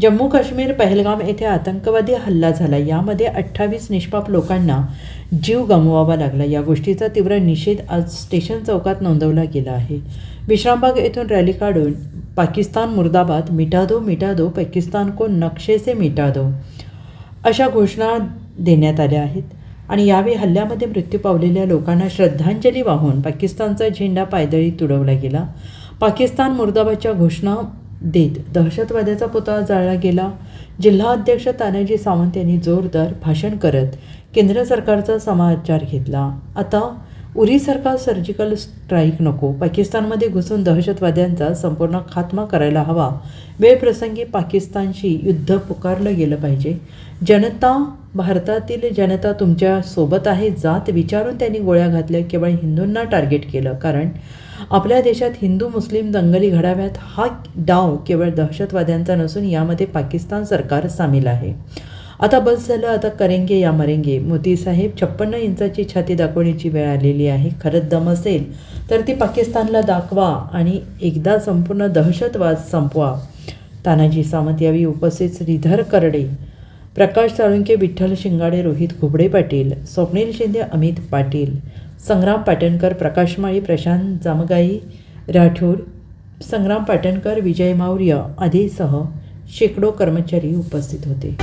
जम्मू काश्मीर पहलगाम येथे आतंकवादी हल्ला झाला. यामध्ये अठ्ठावीस निष्पाप लोकांना जीव गमवावा लागला. या गोष्टीचा तीव्र निषेध आज स्टेशन चौकात नोंदवला गेला आहे. विश्रामबाग येथून रॅली काढून पाकिस्तान मुर्दाबाद मिटा दो मिटा दो पाकिस्तान को नक्षे से मिटा दो अशा घोषणा देण्यात आल्या आहेत. आणि यावेळी हल्ल्यामध्ये मृत्यू पावलेल्या लोकांना श्रद्धांजली वाहून पाकिस्तानचा झेंडा पायदळी तुडवला गेला. पाकिस्तान मुर्दाबादच्या घोषणा देत दहशतवाद्याचा पुतळा जाळला गेला. जिल्हा अध्यक्ष तानाजी सावंत यांनी जोरदार भाषण करत केंद्र सरकारचा समाचार घेतला. आता उरीसारखा सर्जिकल स्ट्राईक नको. पाकिस्तानमध्ये घुसून दहशतवाद्यांचा संपूर्ण खात्मा करायला हवा. वेळप्रसंगी पाकिस्तानशी युद्ध पुकारलं गेलं पाहिजे. जनता भारतातील जनता तुमच्यासोबत आहे जात विचारून त्यांनी गोळ्या घातल्या केवळ हिंदूंना टार्गेट केलं. कारण आपल्या देशात हिंदू मुस्लिम दंगली घडाव्यात हा डाव केवळ दहशतवाद्यांचा नसून यामध्ये पाकिस्तान सरकार सामील आहे. आता बस झालं आता करेंगे या मरेंगे. मोदी साहेब छप्पन्न इंचाची छाती दाखवण्याची वेळ आलेली आहे. खरंच दम असेल तर ती पाकिस्तानला दाखवा आणि एकदा संपूर्ण दहशतवाद संपवा. तानाजी सावंत यावेळी उपस्थित श्रीधर करडे प्रकाश साळुंके विठ्ठल शिंगाडे रोहित घुबडे पाटील स्वप्नील शिंदे अमित पाटील संग्राम पाटणकर प्रकाश माळी प्रशांत जामगाई राठोड संग्राम पाटणकर विजय मौर्य आदीसह शेकडो कर्मचारी उपस्थित होते.